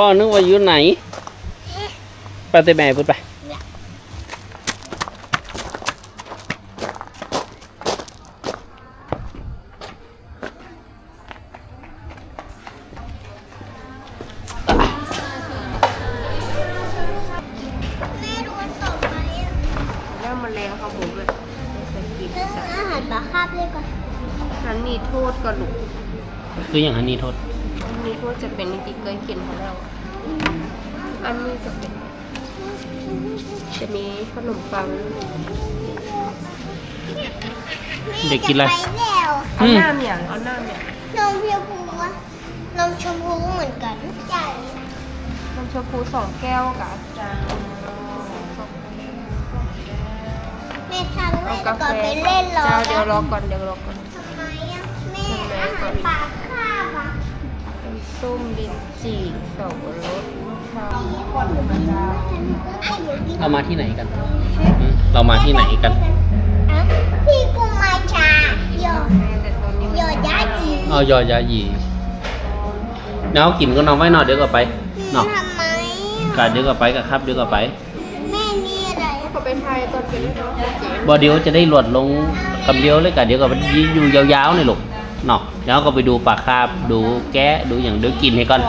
ป้อนึกว่าอยู่ไหนไปเตะแม่พูดไป เด็กกินอะไรแม่จไปแล้วเอาหน้าเมียงเอาหน้าเมียงนมชมพูอะนมชมพูเหมือนกันใช่น้ำชมพูสองแก้วกับจานแม่สั่งเอาแม่กาก่อนแฟไปเล่นรอเจ้าเดี๋ยวรอก่อนเดี๋ยวรอก่อน ทำไมอะแม่อาหารปลาคาบอะเป็นส้มลิ้นจี่สับปะรดมะพร้าวขวดมะนาวไอ้เดี๋ยวกินเรามาที่ไหนกันอืมเรามาที่ไหนกันอะพี่กุมา ชาโยแต่ตอนนี้โยยาจีเอายอยาหยีเนากินก็นอนไว้หน่อนเดี๋ยวก็ไปเนาะทำไมกาเดี๋ยวก็ไปกับครับเดี๋ยวก็ไปแม่นี่อะไรเขาไปไทยตอนเป็นเนาะบอเดี๋ยวจะได้หลวดลงคำเดียวเลยกะเดี๋ยวก็ไปอยู่ยาวๆนี่ลูกเนาะแล้วก็ไปดูปลาคาบดูแกะดูอย่างเดี๋ยวกินให้ก่อน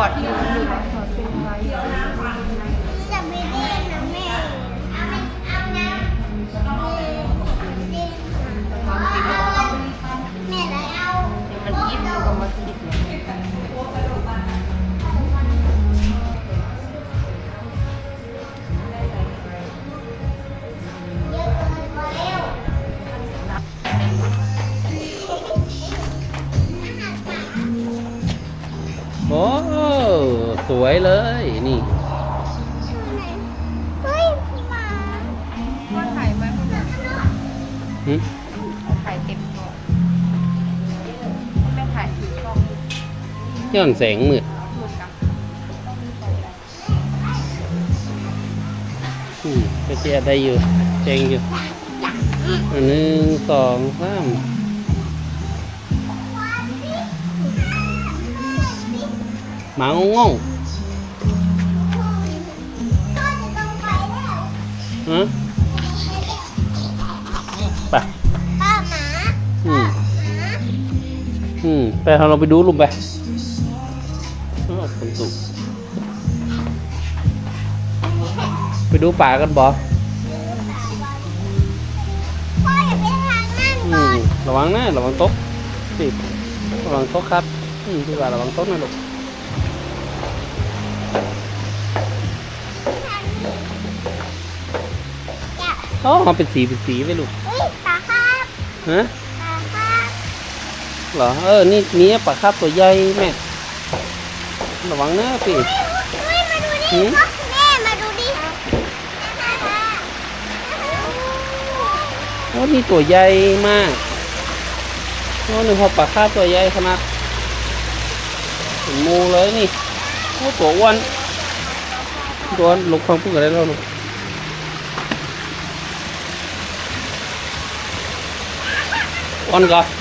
วยเลยนี่เฮ้ยหมาก็ถ่ายมาให้หน่อยหึถ่ายเต็มตัวไม่ถ่ายถือกล้องย้อนแสงมืดหมดกับอืมก็เจียได้อยู่เจงอยู่อันหนึ่งสองสามหมางง ฮะไปป้าหมาอืมอืมไปเราไปดูลุมไปอ้าวฝนตกไปดูป่ากันบ่พ่ออย่าไปทางนั่นก่อนระวังนะระวังตกสิระวังตกครับอืมพี่ว่าระวังตกนะลูก อ๋อมันเป็นสีเป็นสีไปลูกเฮ้ยตาครับฮะตาครับเหรอเออนี่นี่ปลาคาบตัวใหญ่แม่ระวังนะพี่เฮ้ยมาดูดิหืมแม่มาดูดิโอ้นี่ตัวใหญ่มากโอ้นี่พอปลาคาบตัวใหญ่ขนาดเป็นหมูเลยนี่โอ้ตัวอ้วนตัวอ้วนลูกฟังพูดกันได้แล้วลูก อ้ว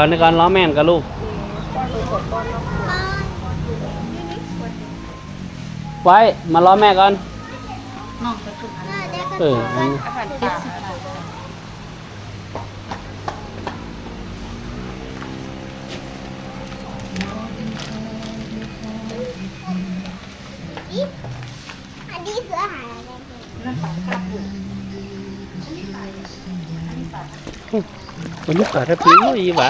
ก่อนเดี๋ยวก่อนล้อแม่นกับลูกก้อนดูกดก้อนเนาะมาไว้มาล้อแม่ก่อนน้องไปฝึกอะไรเดี๋ยวก็เออตัอัวนนี้อาหารป่านี่อันนี้คืออาหารอะไรนั่นป่าคาบลูกวันนี้ปลาทับทิมอีหวะ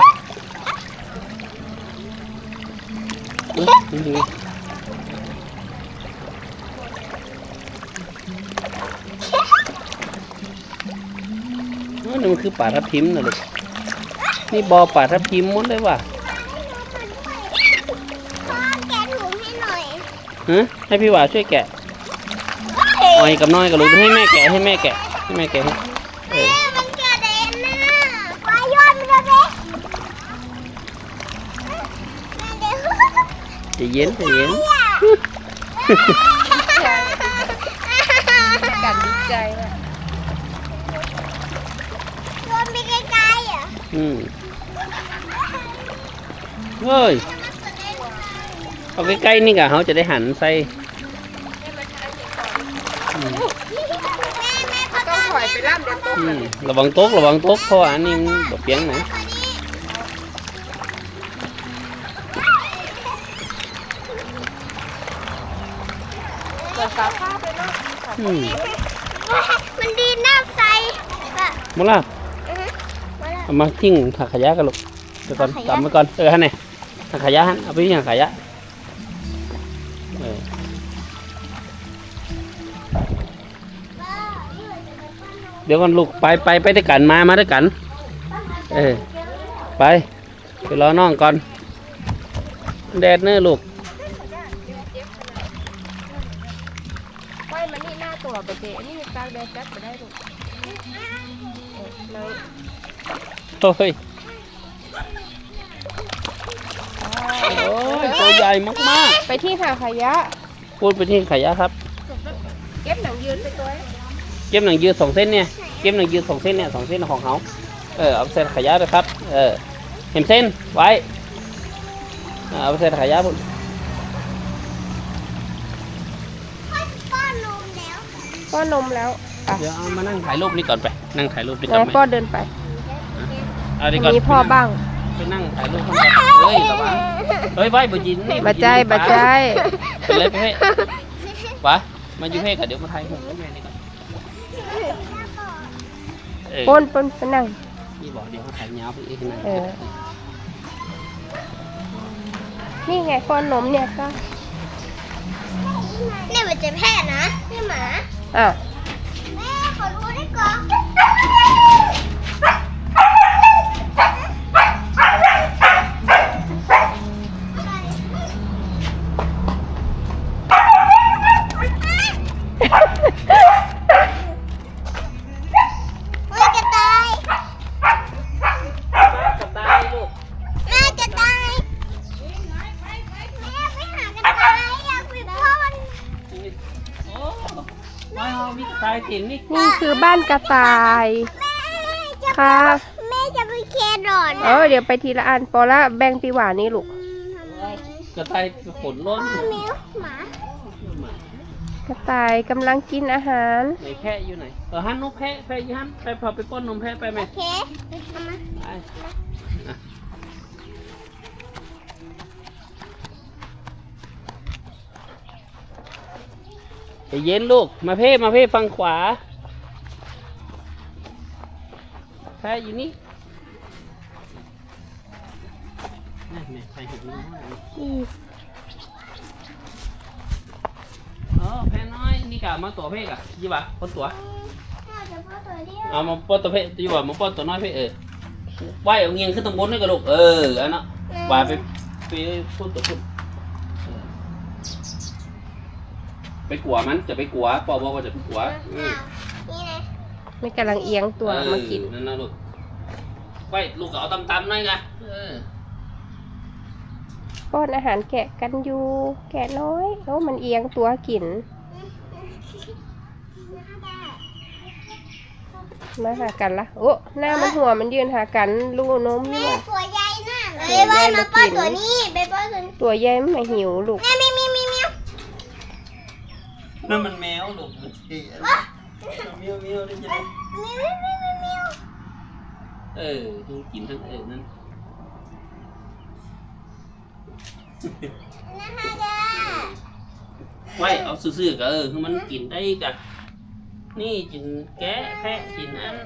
ปลาทับทิมนะลูกนี่บอปลาทับทิมหมดเลยว่ะฮะให้พี่หวาช่วยแกะอ้อยกับน้อยกับลูกให้แม่แกะให้แม่แกะให้แม่แกะให้เออแม่มันกระเด็นนะปลายอดมันกระเด็นแม่เดี๋ยวใจเย็นใจเย็น การดีใจอะ โดนไปไกลๆ อืมเฮ้ยเอาใกล้ๆนี่กะเขาจะได้หันใส่ระต้องกาศถอยไปล่ามเดี๋ยวตกอืมระวังโต๊ะระวังโต๊ะเพราะว่าอันนี้มันบดเปียงนะเปิดฝาผ้าไปเนาะอืมมันดีน้ำใสมาละอือฮึมาแล้ว เอามาทิ้งถังขยะกันลูกเดี๋ยวก่อนถังขยะกำไว้ก่อนเออฮะเนี่ยถังขยะฮะเอาไปทิ้งถังขยะเออเดี๋ยวก่อนลูกไปไปไปด้วยกันมามาด้วยกัน เออไปไปรอน้องก่อนแดดเนื้อะลูกไว้มันนี่หน้าตัวไปเจอันนี้มีกลางแดดจัดไปได้ลูก โอ้ยโอ้ยตัวใหญ่มากไปที่หาขยะ ๆ พูดไปที่ขยะครับ เก็บหนังยืนไปตัว เก็บหนังยืดสองเส้นเนี่ย เก็บหนังยืดสองเส้นเนี่ยสองเส้นของเขาเออเอาไปเส้นขยะด้วยครับ เออ เห็นเส้นไว้อ่าเอาไปเส้นขยะพุ่นป้อนนมแล้ว ป้อนนมแล้วอะเดี๋ยวเอามานั่งถ่ายรูปนี่ก่อนไป นั่งถ่ายรูปนี่ก่อนนายไหมป้อนเดินไปเอาดีก่อนมีพ่อบ้าง ไปนั่งถ่ายรูปข้างบนเฮ้ยระวังเฮ้ยไว้บจินนี่บาใจบาใจไปเลยไปเพ่วะมาอยู่เพ่กันเดี๋ยวมาถ่ายรูปกับแม่นี่ก่อนเออป้นป้นไปนั่งนี่บอกเดี๋ยวเขาถ่ายยาวไปอีกนะเออนี่ไงป้อนนมเนี่ยก็นี่มันจะแพ้นะนี่หมาอะแม่ขอรู้ได้ก่อนแม่กระต่าย กับตาลูก แม่กระต่ายแม่ไปหากระต่ายอยากไปพ่อน โอ้ว้าว มีกระต่ายถิ่นนี่นี่คือบ้านกระต่ายแม่จะครับ แม่จะไปเครอทเออเดี๋ยวไปทีละอันปอละแบ่งปีหวานนี่ลูก กระต่ายขนล้นแมวหมากระต่ายกำลังกินอาหารไหนแพะอยู่ไหนเออฮันนกแพะแพะอยี่ฮันไปพอไปป้อนนมแพะไปไหมโอเคเอามาไป อะใจเย็นลูก มาเพ่มาเพ่ฟังขวาแพะอยู่นี่นั่นไงใครเห็นมั้ยอ๋อแพะน้อย นี่กะมาตัวเพ่กะยี่บะคนตัวพ่อจะพ่อตัวเดียวเอามาป้อนตัวเพศอยู่ว่ามาป้อนตัวน้อยเพศเออไหวเอาเงียงขึ้นตรงบนนี่กระลูกเอออันนั้นว่าไปไปพูดตัวพูดเออ ไปกลัวมันจะไปกลัวปอบอกว่าจะไปกลัวอืมนี่นะไม่กำลังเอียงตัวเออมากินนั่นนะลูกไหวลูกก็เอาตำๆหน่อยไงเออป้อนอาหารแกะกันอยู่แกะน้อยโอ้มันเอียงตัวกินมาหากันละโอ้หน้ามันหัวมันยืนหากันลูกนมอแม่ยู่อะตัวใหญ่น่ะเอ้ยว่ามาป้อนตัวนี้ไปป้อนตัวนี้ตัวใหญ่มันมาหิวลูก แม่มีมีมีมี นั่นมันแมวลูกมันเท่เมียวเมียวได้ยังไงมีมีมีมีมีเออดูกินทั้งเออนั่นนะคะจ้าไหวเอาซื่อๆก็เออคือมันกินได้กะนี่กินแกะแพะกินอัน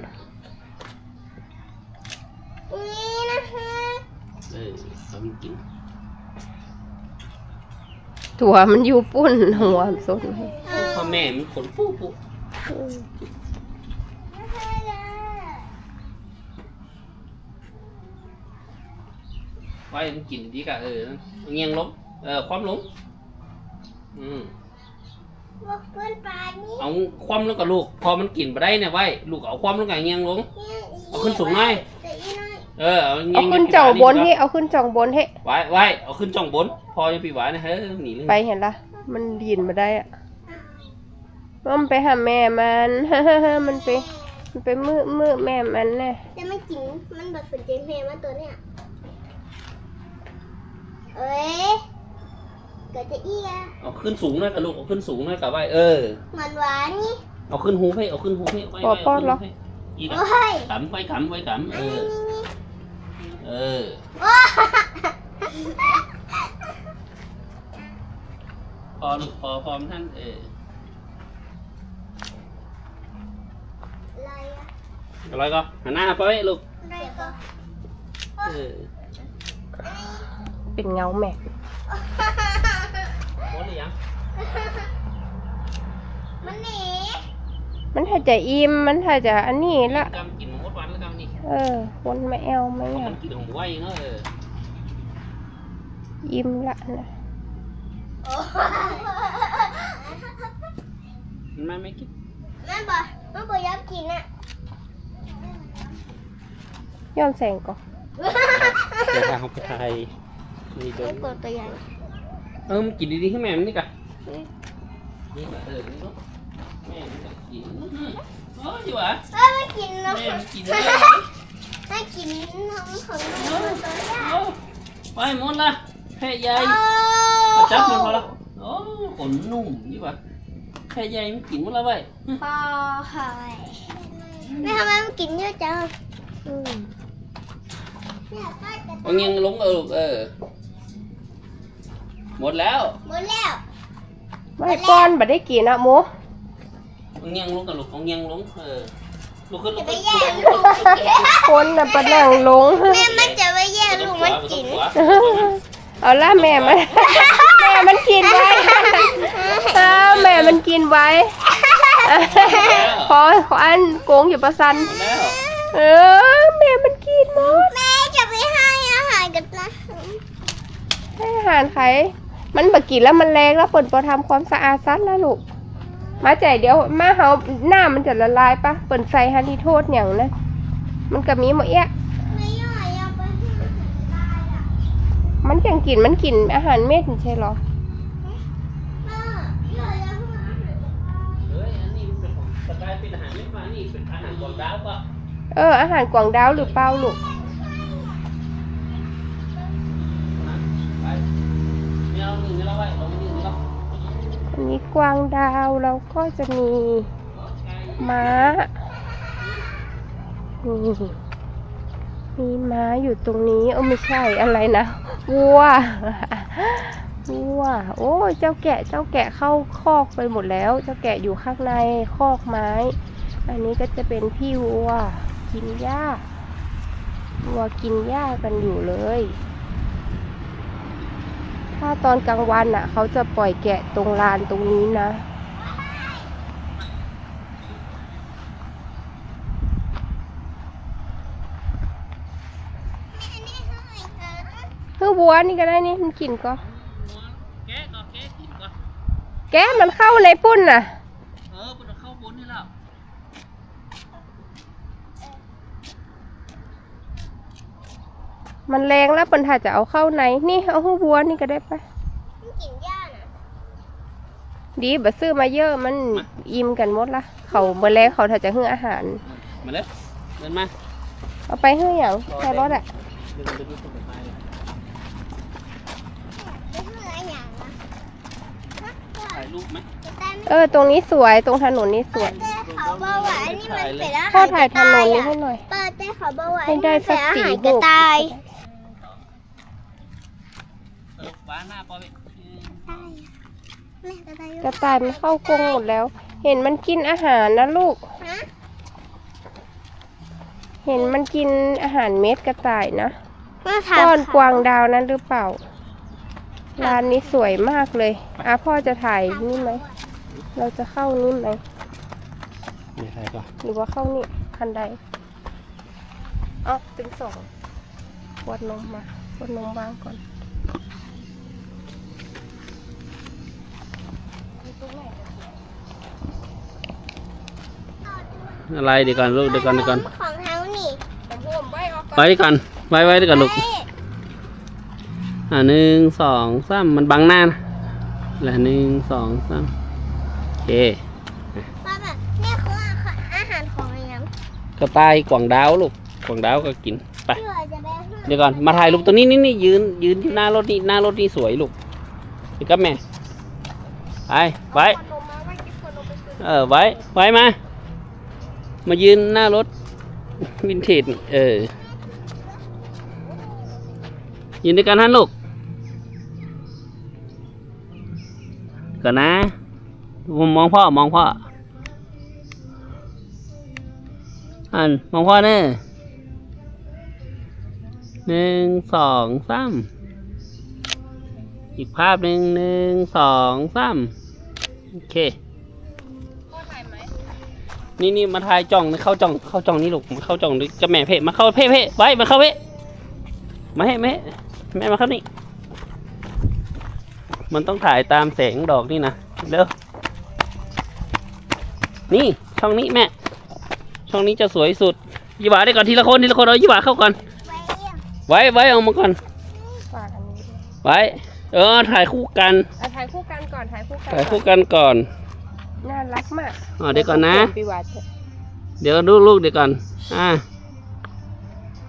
นี่นะคะเออทำกินตัวมันอยู่ปุ้นหัวมันสนให้ พ่อแม่มันขนปูปูอืมนะคะจ้าไว้มันกินดีกะเออเงียงลงเออความลงอืมว่าเพื่อนปลานี่เอาคว่ำแล้วก็ลูก พอมันกินไปได้เนี่ยไว้ลูกเอาคว่ำแล้วก็เงียงลงเนี่ยเอาขึ้นสูงหน่อยแต่อีน้อยเออเอาเงีเอายงขึ้นจ่องบนให้เอาขึ้นจ่องบนให้ไว้ไว้เอาขึ้นจ่องบน พอจะปีหวานนะเฮ้ยหนีเลยไปเห็นละมันยินมาได้อะ มันไปหาแม่มันมันไป มันไปมือมือแม่มันแน่แต่มันกินมันแบบสนใจแม่มาตัวเนี่ยเอ้ยเกิดจะเอียเอาขึ้นสูงหน่อยกับลูกเอาขึ้นสูงหน่อยกับไว้เออ หวานหวานนี่เอาขึ้นหูให้เอาขึ้นหูให้ไว้ปอไว้ป้อนเหรอเาขึ้นหูให้อีกโอ้อะยกำไว้กำไว้กำเอนี่อนี่นี่เออโอ้ยพอลูกพอพอท่านเออ อะไรอะ อะไรก็หันหน้าไปไว้ลูกอะไรก็เออเป็นเงาแม่หมดหรือยังมันหนีมันถ้าจะอิ่มมันถ้าจะอันนี้ละกำกินหมดวันแล้วกำนี่เออวนไม่แอวไม่เพราะอยามันกินของไว้เนาะเอออิ่มละนะโอ้ยมันไม่ไม่กินแม่บอกแม่บอกอยับกินอะ ย้อนแสงก่อนเดี๋ยวทางไปไทยนี่โดแม่นกดตัวใหญ่เออมันกินดีๆให้แม่มันนี่กะนี่กะเออนี่ก็แม่มันจะกินอื้อหือเอออยู่อะเอ้ยไม่กินแล้วแม่มันกินเลยไม่กินน้องของหนูตัวใหญ่เอาไปหมดละแพ้ใหญ่โอ้เอาจับมันพอละโอ้ขนนุ่มนี่ปะแพ้ใหญ่มันกินหมดแล้วไปปอหอยแม่ทำไมมันกินเยอะจังอืม เนี่ยก็จะเอาเงี้ยงลงเออเออ หมดแล้วหมดแล้วไม่ก้อนบ่ได้กินอะหมูเอาเงี้ยงลงกับลูกเอาเงี้ยงลงเออลูกขึ้นลูจะกไปขึ้นแย่งลูกมันกินคนน่ะปะนั่งลง แม่มันจะไปแย่งลูกมันกิน เอาละแม่มันแม่มันกินไว้อ้าวแม่มันกินไว้ขอขออันโกงอยู่ประสันแล้วเออแม่มันกินหมด กับนะให้อาหารใครมันบกินแล้วมันแรงแล้วเปิดพอทำความสะอาดซัดแล้วลูก มาใจเดี๋ยวมาเฮาหน้ามันจะละลายปะเปิดใส่ฮันที่โทษอย่างนะ มันก็มีหมดแยะไม่ย่อยเอาไปให้มันตายอะมันจังกินมันกินอาหารเม็ดไม่ใช่เหรอแม่ย่อยเอาให้อาหารกับปลาเฮ้ยอันนี้เป็นของสกายเป็นอาหารไม่มานี่เป็นอาหารกวางดาวปะเอออาหารกวางดาวหรือเปล่าลูก ไปไม่เอันนี้กวางดาวเราก็จะมีม้านี่มีม้าอยู่ตรงนี้เออไม่ใช่อะไรนะวัววัวโอ้เจ้าแกะเจ้าแกะเข้าคอกไปหมดแล้ว เจ้าแกะอยู่ข้างในคอกไม้ อันนี้ก็จะเป็นพี่วัวกินหญ้าวัวกินหญ้ากันอยู่เลย ถ้าตอนกลางวันอะ เขาจะปล่อยแกะตรงลานตรงนี้นะแม่นี่ให้เออคือวัวนี่ก็ได้นี่มันกินก็ แกะก็แกะกินก็แกะมันเข้าในปุ้นน่ะ เออมันเข้าบนนี่แล้ว มันแรงแล้วปัญหาจะเอาเข้าในนี่เอาหูวัวนี่ก็ได้ปะมันกินหญ้าน่ะดีบะซื้อมาเยอะมันอิ่มกันหมดละเขาเมื่อแรงเขาถ้าจะให้อาหาร มาเลยเดินมาเอาไปให้อย่างแค่รถอะเดินไปดูต้นไม้เลยไม่เพื่ออะไรอย่างนะฮะถ่ายรูปไหมจะได้ไม่เออตรงนี้สวยตรงถนนนี้สวยเต้เขาบอกว่าอันนี้มันเป็นอาพ่อหารถ่ายถนนนี้อะให้หน่อยป้าเต้เขาบอกว่าอันให้นี้ได้มันสัเป็กนอาสี่หารรูกระปต่าย เออบ้านหน้าปอไปแม่กระต่ายกระต่ายมันเข้ากรงหมดแล้ว เห็นมันกินอาหารนะลูกฮะเห็นมันกินอาหารเม็ดกระต่ายนะแม่ถามก้อนกวางดาวนั้นหรือเปล่า ร้านนี้สวยมากเลยอะพ่อจะถ่ายนี่ไหม เราจะเข้านี่ไหมไม่ถ่ายก็หรือว่าเข้านี่คันใดอ๋อตึงสองวัดนมมาวัดนมวางก่อน อะไรเดี๋ยวก่อนลูกเดี๋ยวก่อนเดี๋ยวก่อนของเฮานี่แต่พ่วมไว้ออกไว้ดีก่อนไว้ไว้ดีก่อนลูกเฮ้ยอ่าหนึ่งสองสามมันบังหน้านะแล้วหนึ่งสองสามโอเคป้าแบบนี่คืออาหารของอะไรนะกระต่ายกวางดาวลูกกวางดาวก็กินไป เพื่อจะไปให้เดี๋ยวก่อนมาถ่ายรูปตัวนี้นี่นี่ยืนยืนที่หน้ารถนี่หน้ารถนี่สวยลูกเดี๋ยวกับแม่ไปไว้ขนมมาไว้กินขนมไปซื้อ เออไว้ไว้มา มายืนหน้ารถวินเทจเออ ยืนด้วยกันฮันลูกก่อนนะผมมองพ่อ มองพ่อ อัน มองพ่อเนอะหนึ่งสองสามอีกภาพหนึ่งหนึ่งสองสามโอเค นี่นี่มาทายจ่องเข้าจ่องเข้าจ่องนี่ลูกมาเข้าจ่องดิกับแม่เพ่มาเข้าเพ่เพ่ไว้มาเข้าเพ่มาให้แม่แม่มาเข้านี่มันต้องถ่ายตามแสงดอกนี่นะเร็วนี่ช่องนี้แม่ ช่องนี้จะสวยสุดยี่หวาได้ก่อนทีละคนทีละคนเอายี่หวาเข้าก่อน ไว้เรียงไว้ไว้เอามาก่อนฝากอันนี้ด้วยไว้ เออถ่ายคู่กันอะถ่ายคู่กันก่อนถ่ายคู่กันถ่ายคู่กันก่อน น่ารักมากอ๋อเดี๋ยวก่อนนะปีวัดเถอะเดี๋ยวดูลูกเดี๋ยวก่อน อ่า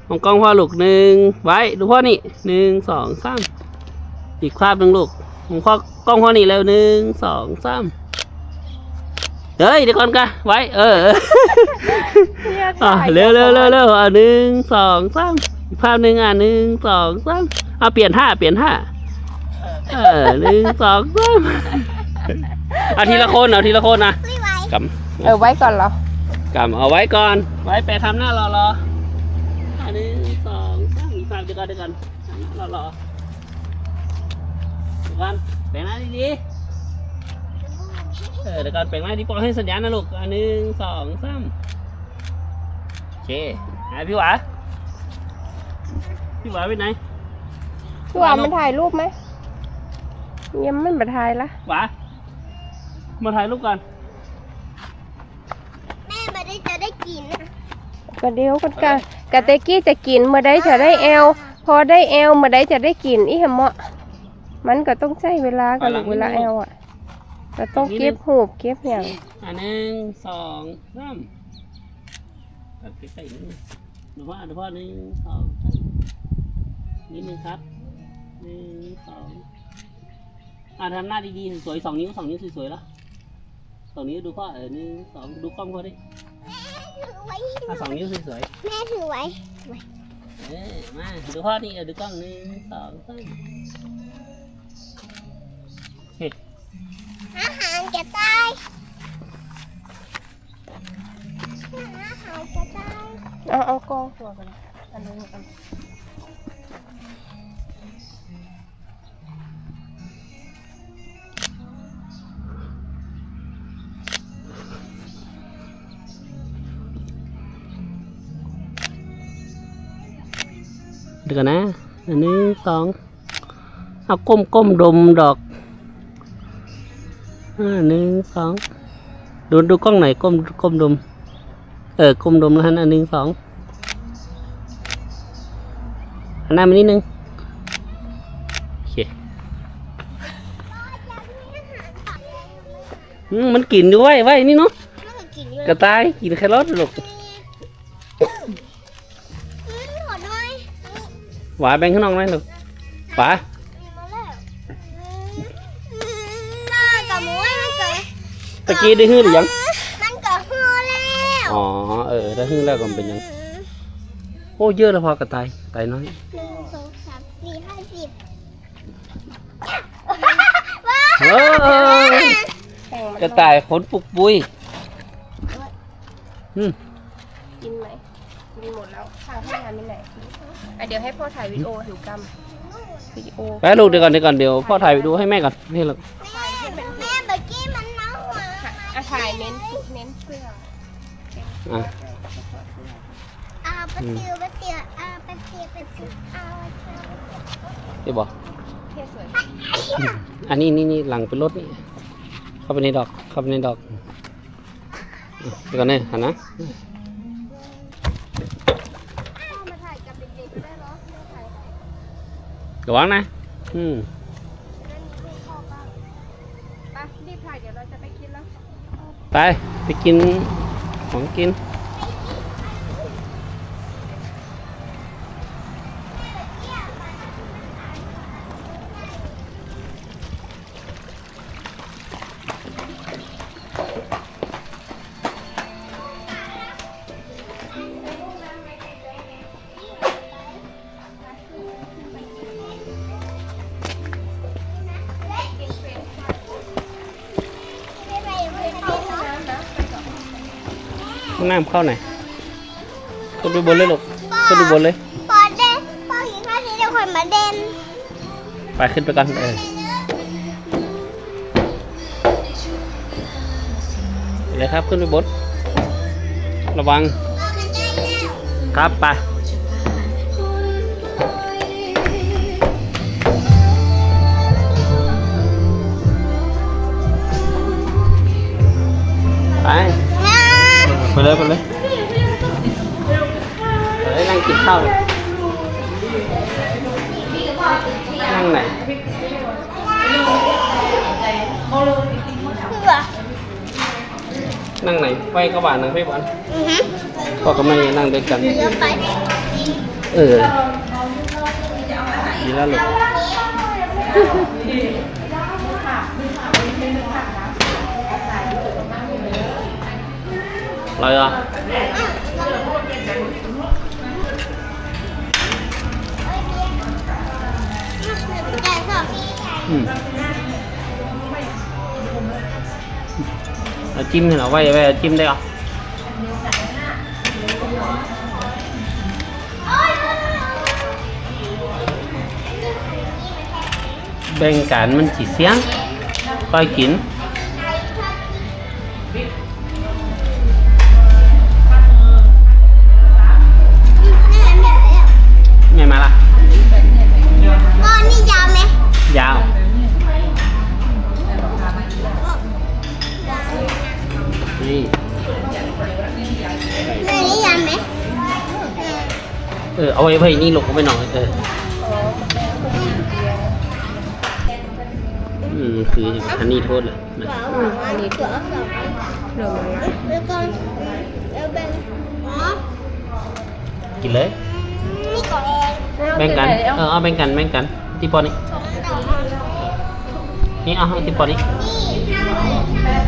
มองกล้องพ่อลูกหนึ่งไว้ ดูพ่อนี่หนึ่งสองสามอีกภาพหนึ่งลูกมองพ่อกล้องพ่อนี่แล้วหนึ่งสองสามเฮ้ยเดี๋ยวก่อนกะไว้ เออเนี่ยอะถ่ายเร็วเร็วเร็วเร็วอะหนึ่งสองสามอีกภาพหนึ่งอะหนึ่งสองสามอะเปลี่ยนท่าเปลี่ยนท่าเออหนึ่งสองสาม อะทีละคนเอาทีละคนนะไม่ไว้กำเออไว้ก่อนเหรอกำเอาไว้ก่อน ไว้แปะทำหน้ารอรออันหนึ่งสองสามอีกภาพเดียวกันเดียวกันทำหน้ารอรอเดี๋ยวกันแปะหน้าดีๆเออเดี๋ยวกันแปะหน้าดีปล่อยให้สัญญาณนะลูกอันหนึ่งสองสามโอเคหายพี่หวาพี่หวาไปไหน พี่ว่ามันถ่ายรูปไหมยังไม่มาถ่ายละหวา มาถ่ายรูปก่อนแม่มาได้จะได้กินนะก็เดี๋ยวกันกะกะเตกี้จะกินเมื่อใดจะได้แอลพอได้แอลเมื่อใดจะได้กินอีหเหมาะมันก็ต้องใช้เวลากันเวลาแอลอะก็ต้องเก็บหูบเก็บอย่างอันหนึ่งสองสามตัดใกล้ๆนิดนึงดูพ่อดูพ่อหนึ่งสองสามนิดนึงครับหนึ่งสองอ่าทำหน้าดีๆสวยๆสองนิ้วสองนิ้วสวยๆแล้ว สองนิ้วดูพ่อเออหนึ่งสองดูกล้องพ่อดิถือไว้อะสองนิ้วสวยแม่ถือไว้ๆเออมาดูพ่อนี่เออดูกล้องหนึ่งสองสามเฮ้ยอาหารจะตายอาหารจะตายเอาเอากล้องตัวกันอันนี้อัน เดี๋ยวกันนะอันหนึ่งสองเอาก้มก้มๆดมดอกอ่าหนึ่งสองดูดูกล้องไหนอยก้มก้มดม เออก้มดมแล้วฮะอันหนึ่งสองอันหน้ามานิดนึงโอเคอืมมันกลิ่นด้วยไว้นี่เนาะไม่เคยกินเลยกระต่ายกินแครอทลูกอืม หวาแบ่งข้างนอกไหมลูกหวามีมาแล้วอืมอืมน่ากับหมูให้มันเกิดตะกี้ได้ฮื้อหรือยัง มันเกิดฮือแล้วอ๋อเออถ้าฮื้อแล้วก็เป็นยัง โอ้เยอะแล้วพอกระต่ายกระต่ายน้อยหนึ่งสองสามสี่ห้าสิบเออแข่งมันกระต่ายขนปุกปุยอืม กินไหมกินหมดแล้วทางให้งานไม่ไหนอะ เดี๋ยวให้พ่อถ่ายวิดีโอถือกำวิดีโอไปลูกเดี๋ยวก่อนเดี๋ยวก่อนเดี๋ยวพ่อถ่ายไปดูให้แม่ก่อนนี่ลูกถ่ายให้เป็นแม่เมื่อกี้มันน้องหัวอะถ่ายเน้นเน้นเสื้ออะอ่าปะเตียวปะเตียวอ่าปะเตียวปะเตียวอ่าเดี๋ยวบอกเท่สวยอันนี้นี่นี่หลังเป็นรถนี่เข้าไปในดอกเข้าไปในดอกโอเดี๋ยวก่อนเนี่ยหันนะ มาถ่ายกับเด็กๆได้เหรอไม่ถ่าย ระวังนะ อืมไปรีบถ่ายเดี๋ยวเราจะไปกินแล้ว ไป ไปกินของกิน น้ำเข้าไหนขึ้นไปบนเลยลูกขึ้นไปบนเลยพอเด่นพอกินข้าวทีเดียวคนมาเด่นไปขึ้นไปกันเออไปเลยครับขึ้นไปบนระวังครับไปไป ไปเลยไปเลยไปเลยนั่งกินข้าวเลยนั่งไหนนั่งไหนไปกระบะนั่งไปบ้านอือฮึพ่อกับแม่นั่งด้วยกันเดี๋ยวไปเออดีแล้วลูกอะไรอะ ได้ค่ะ อืมเอาจิ้มให้เราไว้ไว้เอา จิ้มได้เหรอแบ่งกันมัน chỉ เสีย เออเอาไว้ไว้นี่ลงไปหน่อยเอออืมคืออันนี้โทษเลยนะอันนี้ตัวสองเดี๋ยวมาแล้วก็แล้วแบ่งอ๋อกินเลยนี่ก่อนเองแบ่งกันเออแบ่งกันแบ่งกันที่ปอนี้สองดอก นี่เอาให้ที่ปอนี้นี่ทำเลยทำเลย